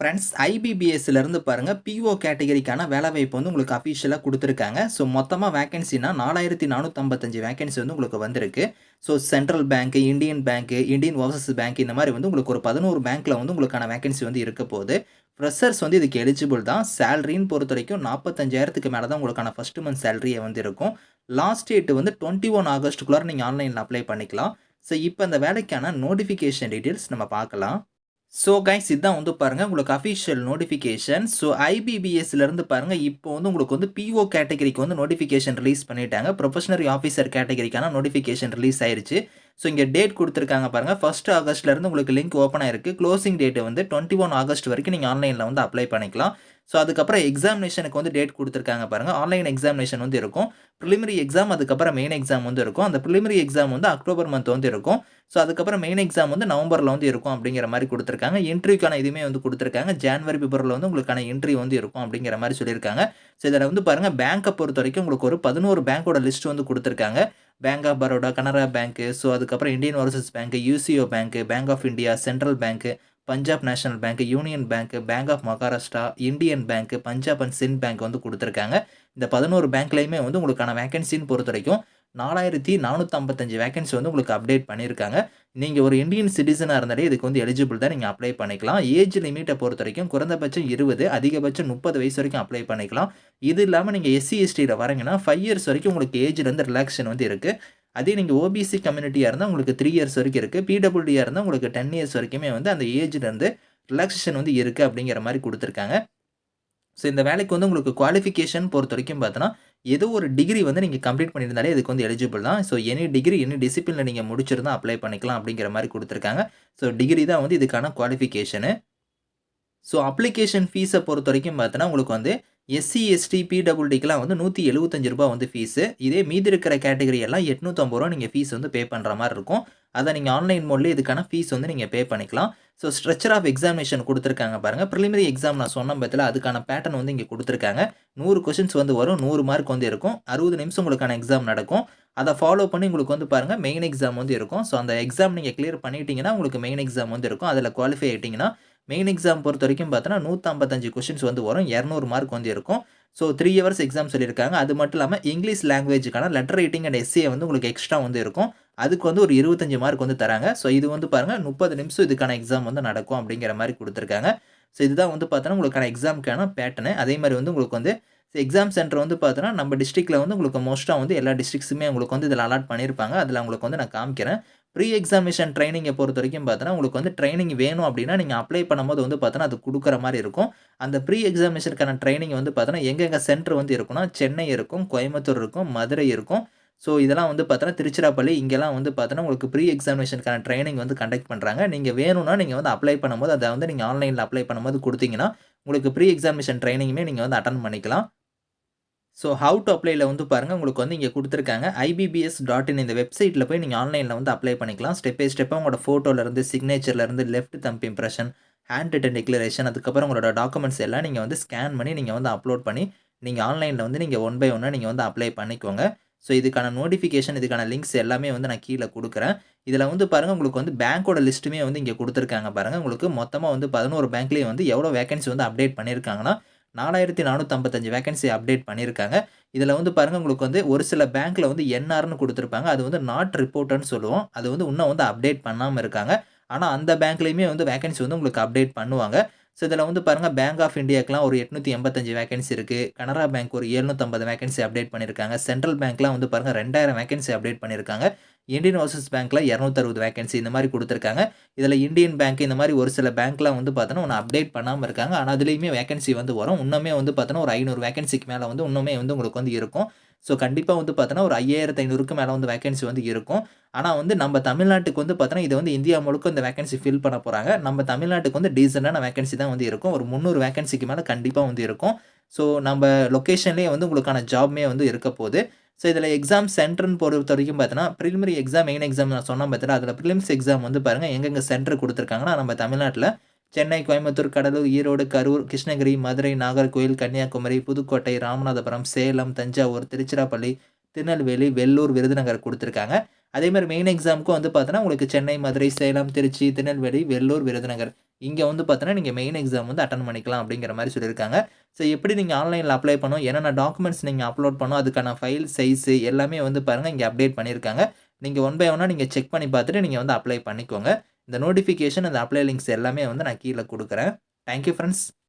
Friends ஐபிபிஎஸ்லேருந்து பாருங்கள் PO கேட்டகரிக்கான வேலைவாய்ப்பு வந்து உங்களுக்கு அஃபிஷியலாக கொடுத்துருக்காங்க. ஸோ மொத்தமாக வேகன்சினா நாலாயிரத்தி நானூற்றம்பத்தஞ்சு வேகன்சி வந்து உங்களுக்கு வந்திருக்கு. So central bank Indian bank Indian overseas bank இந்த மாதிரி வந்து உங்களுக்கு ஒரு பதினோரு பேங்க்கில் வந்து உங்களுக்கான வேகன்சி வந்து இருக்க போகுது. ஃப்ரெஷர்ஸ் வந்து இதுக்கு எலிஜிபிள் தான். சேலரின்னு பொறுத்த வரைக்கும் நாற்பத்தஞ்சாயிரத்துக்கு மேலே தான் உங்களுக்கான ஃபஸ்ட் மந்த் சேலரியை வந்து இருக்கும். லாஸ்ட் டேட் வந்து டுவெண்ட்டி ஒன் ஆகஸ்ட்டுக்குள்ளார நீங்கள் ஆன்லைனில் அப்ளை பண்ணிக்கலாம். ஸோ இப்போ அந்த வேலைக்கான நோட்டிஃபிகேஷன் டீட்டெயில்ஸ் நம்ம பார்க்கலாம். ஸோ கைஸ் இதுதான் வந்து பாருங்கள் உங்களுக்கு அஃபிஷியல் நோட்டிஃபிகேஷன் ஸோ ஐபிபிஎஸ்லேருந்து பாருங்கள் இப்போ வந்து உங்களுக்கு வந்து பிஓ கேட்டகரிக்கு வந்து நோட்டிஃபிகேஷன் ரிலீஸ் பண்ணிட்டாங்க. ப்ரொஃபஷனரி ஆஃபீஸர் கேட்டகரிக்கான நோட்டிஃபிகேஷன் ரிலீஸ் ஆயிருச்சு. ஸோ இங்கே டேட் கொடுத்துருக்காங்க பாருங்கள் ஃபர்ஸ்ட் ஆகஸ்ட்லேருந்து உங்களுக்கு லிங்க் ஓப்பன் ஆயிருக்கு. க்ளோசிங் டேட் வந்து டுவெண்ட்டி ஒன் ஆகஸ்ட் வரைக்கும் நீங்கள் ஆன்லைனில் வந்து அப்ளை பண்ணிக்கலாம். ஸோ அதுக்கப்புறம் எக்ஸாமினேஷனுக்கு வந்து டேட் கொடுத்துருக்காங்க பாருங்கள் ஆன்லைன் எக்ஸாமினேஷன் வந்து இருக்கும். ப்ரிலிமினரி எக்ஸாம் அதுக்கப்புறம் மெயின் எக்ஸாம் வந்து இருக்கும். அந்த ப்ரிலிமினரி எக்ஸாம் வந்து அக்டோபர் மந்த் வந்து இருக்கும். ஸோ அதுக்கப்புறம் மெயின் எக்ஸாம் வந்து நவம்பரில் வந்து இருக்கும் அப்படிங்கிற மாதிரி கொடுத்துருக்காங்க. இன்டர்வியூக்கான இதுவுமே வந்து கொடுத்துருக்காங்க. ஜான்வரி பிப்ரவரியில் வந்து உங்களுக்கான இன்ட்ரி வந்து இருக்கும் அப்படிங்கிற மாதிரி சொல்லியிருக்காங்க. ஸோ இதில் வந்து பாருங்கள் பேங்க்கை பொறுத்த வரைக்கும் உங்களுக்கு ஒரு பதினோரு பேங்க்கோட லிஸ்ட் வந்து கொடுத்துருக்காங்க. Bank of Baroda Canara bank so அதுக்கப்புறம் Indian overseas bank UCO bank bank of India central bank Punjab national bank union bank bank of Maharashtra Indian bank Punjab and Sind bank வந்து கொடுத்துருக்காங்க. இந்த பதினோரு பேங்க்லையுமே வந்து உங்களுக்கான வேகன்சின்னு பொறுத்த வரைக்கும் நாலாயிரத்தி நானூற்றி ஐம்பத்தஞ்சு வேகன்சி வந்து உங்களுக்கு அப்டேட் பண்ணியிருக்காங்க. நீங்கள் ஒரு இந்தியன் சிட்டிசனாக இருந்தாலே இதுக்கு வந்து எலிஜிபிள் தான் நீங்கள் அப்ளை பண்ணிக்கலாம். ஏஜ் லிமிட்டை பொறுத்த வரைக்கும் குறைந்தபட்சம் இருபது அதிகபட்சம் முப்பது வயசு வரைக்கும் அப்ளை பண்ணிக்கலாம். இது இல்லாமல் நீங்கள் எஸ்சி எஸ்டியில் வரீங்கன்னா ஃபைவ் இயர்ஸ் வரைக்கும் உங்களுக்கு ஏஜ்லேருந்து ரிலாக்ஸேஷன் வந்து இருக்குது அதே நீங்கள் ஓபிசி கம்யூனிட்டியாக இருந்தால் உங்களுக்கு த்ரீ இயர்ஸ் வரைக்கும் இருக்குது பிடபிள்யூடியாக இருந்தால் உங்களுக்கு டென் இயர்ஸ் வரைக்குமே வந்து அந்த ஏஜ்லேருந்து ரிலாக்ஸேஷன் வந்து இருக்குது அப்படிங்கிற மாதிரி கொடுத்துருக்காங்க. ஸோ இந்த வேலைக்கு வந்து உங்களுக்கு குவாலிஃபிகேஷன் பொறுத்த வரைக்கும் பார்த்தோன்னா ஏதோ ஒரு டிகிரி வந்து நீங்கள் கம்ப்ளீட் பண்ணியிருந்தாலே இதுக்கு வந்து எலிஜிபிள் தான். ஸோ எனி டிகிரி எனி டிசிப்ளினில் நீங்கள் முடிச்சிருந்தா அப்ளை பண்ணிக்கலாம் அப்படிங்கிற மாதிரி கொடுத்துருக்காங்க. ஸோ டிகிரி தான் வந்து இதுக்கான குவாலிஃபிகேஷனு ஸோ அப்ளிகேஷன் ஃபீஸை பொறுத்த வரைக்கும் பார்த்தோன்னா உங்களுக்கு வந்து எஸ்சி எஸ்டி பிடபிள்யூடிக்கெலாம் வந்து நூற்றி எழுபத்தஞ்சு ரூபா வந்து ஃபீஸு இதே மீதி இருக்கிற கேட்டகரி எல்லாம் எட்நூற்றம்பது ரூபா நீங்கள் ஃபீஸ் வந்து பே பண்ணுற மாதிரி இருக்கும். அதை நீங்கள் ஆன்லைன் மோட்லேயே இதுக்கான ஃபீஸ் வந்து நீங்கள் பே பண்ணிக்கலாம். ஸோ ஸ்ட்ரக்சர் ஆஃப் எக்ஸாமினேஷன் கொடுத்துருக்காங்க பாருங்கள் ப்ரிலிமினரி எக்ஸாம் நான் சொன்ன பற்றில அதுக்கான பேட்டர்ன் வந்து இங்கே கொடுத்துருக்காங்க. நூறு கொஷின்ஸ் வந்து வரும். நூறு மார்க் வந்து இருக்கும். அறுபது நிமிஷம் உங்களுக்கான எக்ஸாம் நடக்கும். அதை ஃபாலோ பண்ணி உங்களுக்கு வந்து பாருங்கள் மெயின் எக்ஸாம் வந்து இருக்கும். ஸோ அந்த எக்ஸாம் நீங்கள் கிளியர் பண்ணிட்டீங்கன்னா உங்களுக்கு மெயின் எக்ஸாம் வந்து இருக்கும். அதில் குவாலிஃபை ஆகிட்டிங்கன்னா மெயின் எக்ஸாம் பொறுத்த வரைக்கும் பார்த்தோன்னா நூற்றம்பத்தஞ்சு கொஷின்ஸ் வந்து வரும். இரநூறு மார்க் வந்து இருக்கும். ஸோ த்ரீ ஹவர்ஸ் எக்ஸாம் சொல்லியிருக்காங்க. அது மட்டும் இல்லாமல் இங்கிலீஷ் லாங்குவேஜுக்கான லெட்டர் ரைட்டிங் அண்ட் எஸ்ஏ வந்து உங்களுக்கு எக்ஸ்ட்ரா வந்து இருக்கும். அதுக்கு வந்து ஒரு இருபத்தஞ்சு மார்க் வந்து தராங்க. ஸோ இது வந்து பாருங்கள் முப்பது நிமிஷம் இதுக்கான எக்ஸாம் வந்து நடக்கும் அப்படிங்கிற மாதிரி கொடுத்துருக்காங்க. ஸோ இதுதான் வந்து பார்த்தோன்னா உங்களுக்கான எக்ஸாமுக்கான பேட்டர்னு அதே மாதிரி வந்து உங்களுக்கு வந்து எக்ஸாம் சென்டர் வந்து பார்த்தோன்னா நம்ம டிஸ்ட்ரிக்ட்டில் வந்து உங்களுக்கு மோஸ்ட்டாக வந்து எல்லா டிஸ்ட்ரிக்ஸுமே உங்களுக்கு வந்து இதில் அலாட் பண்ணியிருப்பாங்க. அதில் உங்களுக்கு வந்து நான் காமிக்கிறேன். ப்ரீ எக்ஸாமினேஷன் ட்ரைனிங்கை பொறுத்த வரைக்கும் பார்த்தோன்னா உங்களுக்கு வந்து ட்ரைனிங் வேணும் அப்படின்னா நீங்கள் அப்ளை பண்ணும்போது வந்து பார்த்தோன்னா அது கொடுக்குற மாதிரி இருக்கும். அந்த ப்ரீ எக்ஸாமினேஷனுக்கான ட்ரைனிங் வந்து பார்த்தோன்னா எங்கெங்கே சென்டர் வந்து இருக்குன்னா சென்னை இருக்கும் கோயம்புத்தூர் இருக்கும் மதுரை இருக்கும். ஸோ இதெல்லாம் வந்து பார்த்தோன்னா திருச்சிராப்பள்ளி இங்கெல்லாம் வந்து பார்த்தோன்னா உங்களுக்கு ப்ரீ எக்ஸாமினேஷனுக்கான ட்ரைனிங் வந்து கண்டக்ட் பண்ணுறாங்க நீங்கள் வேணும்னா நீங்கள் வந்து அப்ளை பண்ணும்போது அதை வந்து நீங்கள் ஆன்லைனில் அப்ளை பண்ணும்போது கொடுத்தீங்கன்னா உங்களுக்கு ப்ரீ எக்ஸாமினேஷன் ட்ரைனிங்குமே நீங்கள் வந்து அட்டன் பண்ணிக்கலாம். ஸோ ஹவு டு அப்ளைல வந்து பாருங்கள் உங்களுக்கு வந்து இங்கே கொடுத்துருக்காங்க. ஐபிபிஎஸ் டாட் இன் இந்த வெப்சைட்டில் போய் நீங்கள் ஆன்லைனில் வந்து அப்ளை பண்ணிக்கலாம். ஸ்டெப் பை ஸ்டெப்பாக உங்களோட ஃபோட்டோலேருந்து சிக்னேச்சர்லேருந்து left thumb impression hand written declaration அதுக்கப்புறம் உங்களோட டாக்குமெண்ட்ஸ் எல்லாம் நீங்கள் வந்து ஸ்கேன் பண்ணி நீங்கள் வந்து அப்லோட் பண்ணி நீங்கள் ஆன்லைனில் வந்து நீங்கள் ஒன் பை ஒன்னாக நீங்கள் வந்து அப்ளை பண்ணிக்கோங்க. ஸோ இதுக்கான நோட்டிஃபிகேஷன் இதுக்கான லிங்க்ஸ் எல்லாமே வந்து நான் கீழே கொடுக்குறேன். இதில் வந்து பாருங்கள் உங்களுக்கு வந்து பேங்க்கோட லிஸ்ட்டுமே வந்து இங்கே கொடுத்துருக்காங்க பாருங்கள் உங்களுக்கு மொத்தமாக வந்து பதினோரு பேங்க்லேயும் வந்து எவ்வளோ வேகன்சி வந்து அப்டேட் பண்ணியிருக்காங்கன்னா நாலாயிரத்தி நானூற்றம்பத்தஞ்சு வேகன்சி அப்டேட் பண்ணியிருக்காங்க. இதில் வந்து பாருங்கள் உங்களுக்கு வந்து ஒரு சில பேங்க்கில் வந்து என்ஆர்னு கொடுத்துருப்பாங்க. அது வந்து நாட் ரிப்போர்ட்டுன்னு சொல்லுவோம். அது வந்து இன்னும் வந்து அப்டேட் பண்ணாமல் இருக்காங்க. ஆனால் அந்த பேங்க்லேயுமே வந்து வேகன்சி வந்து உங்களுக்கு அப்டேட் பண்ணுவாங்க. ஸோ இதில் வந்து பாருங்கள் பேங்க் ஆஃப் இந்தியாக்கெலாம் ஒரு எட்நூற்றி எண்பத்தஞ்சு வேகன்சி இருக்குது கனரா பேங்க் ஒரு ஏழ்நூற்றம்பது வேகன்சி அப்டேட் பண்ணியிருக்காங்க. சென்ட்ரல் பேங்க்லாம் வந்து பாருங்கள் ரெண்டாயிரம் வேகன்சி அப்டேட் பண்ணியிருக்காங்க. இந்தியன் ஓவர்சீஸ் பேங்க்கில் இரநூத்தறுபது வேகன்சி இந்த மாதிரி கொடுத்துருக்காங்க. இதில் இந்தியன் பேங்க் இந்த மாதிரி ஒரு சில பேங்க்லாம் வந்து பார்த்தோன்னா ஒன்று அப்டேட் பண்ணாமல் இருக்காங்க. ஆனால் அதுலேயுமே வேகன்சி வந்து வரும். இன்னுமே வந்து பார்த்தோன்னா ஒரு ஐநூறு வேகன்சிக்கு மேலே வந்து இன்னுமே வந்து உங்களுக்கு வந்து இருக்கும். ஸோ கண்டிப்பாக வந்து பார்த்தோன்னா ஒரு ஐயாயிரத்து ஐநூறுக்கு மேலே வந்து வேகன்சி வந்து இருக்கும். ஆனால் வந்து நம்ம தமிழ்நாட்டுக்கு வந்து பார்த்தோன்னா இது வந்து இந்தியா முழுக்க இந்த வேகன்சி ஃபில் பண்ண போகிறாங்க நம்ம தமிழ்நாட்டுக்கு வந்து டீசெண்டான வேகன்சி தான் வந்து இருக்கும். ஒரு முந்நூறு வேகன்சிக்கு மேலே கண்டிப்பாக வந்து இருக்கும். ஸோ நம்ம லொக்கேஷன்லேயே வந்து உங்களுக்கான ஜாப்மே வந்து இருக்க போகுது. ஸோ இதில் எக்ஸாம் சென்டர்னு பொறுத்த வரைக்கும் பார்த்தீங்கன்னா ப்ரிலிமரி எக்ஸாம் மெயின் எக்ஸாம் நான் சொன்னால் பார்த்தீங்கன்னா அதில் ப்ரிலிம்ஸ் எக்ஸாம் வந்து பாருங்கள் எங்கெங்கே சென்டர் கொடுத்துருக்காங்கன்னா நம்ம தமிழ்நாட்டில் சென்னை கோயம்புத்தூர் கடலூர் ஈரோடு கரூர் கிருஷ்ணகிரி மதுரை நாகர்கோயில் கன்னியாகுமரி புதுக்கோட்டை ராமநாதபுரம் சேலம் தஞ்சாவூர் திருச்சிராப்பள்ளி திருநெல்வேலி வெள்ளூர் விருதுநகர் கொடுத்துருக்காங்க. அதே மாதிரி மெயின் எக்ஸாமுக்கும் வந்து பார்த்தோன்னா உங்களுக்கு சென்னை மதுரை சேலம் திருச்சி திருநெல்வேலி வெள்ளூர் விருதுநகர். இங்கே வந்து பார்த்தீங்கன்னா நீங்கள் மெயின் எக்ஸாம் வந்து அட்டன் பண்ணிக்கலாம் அப்படிங்கிற மாதிரி சொல்லியிருக்காங்க. ஸோ எப்படி நீங்கள் ஆன்லைனில் அப்ளை பண்ணணும் என்னென்ன டாக்குமெண்ட்ஸ் நீங்கள் அப்லோட் பண்ணணும் அதுக்கான ஃபைல் சைஸு எல்லாமே வந்து பாருங்கள் இங்கே அப்டேட் பண்ணியிருக்காங்க. நீங்கள் ஒன் பை ஒன்னாக நீங்கள் செக் பண்ணி பார்த்துட்டு நீங்கள் வந்து அப்ளை பண்ணிக்கோங்க. இந்த நோட்டிஃபிகேஷன் அந்த அப்ளை லிங்க்ஸ் எல்லாமே வந்து நான் கீழே கொடுக்குறேன். Thank you friends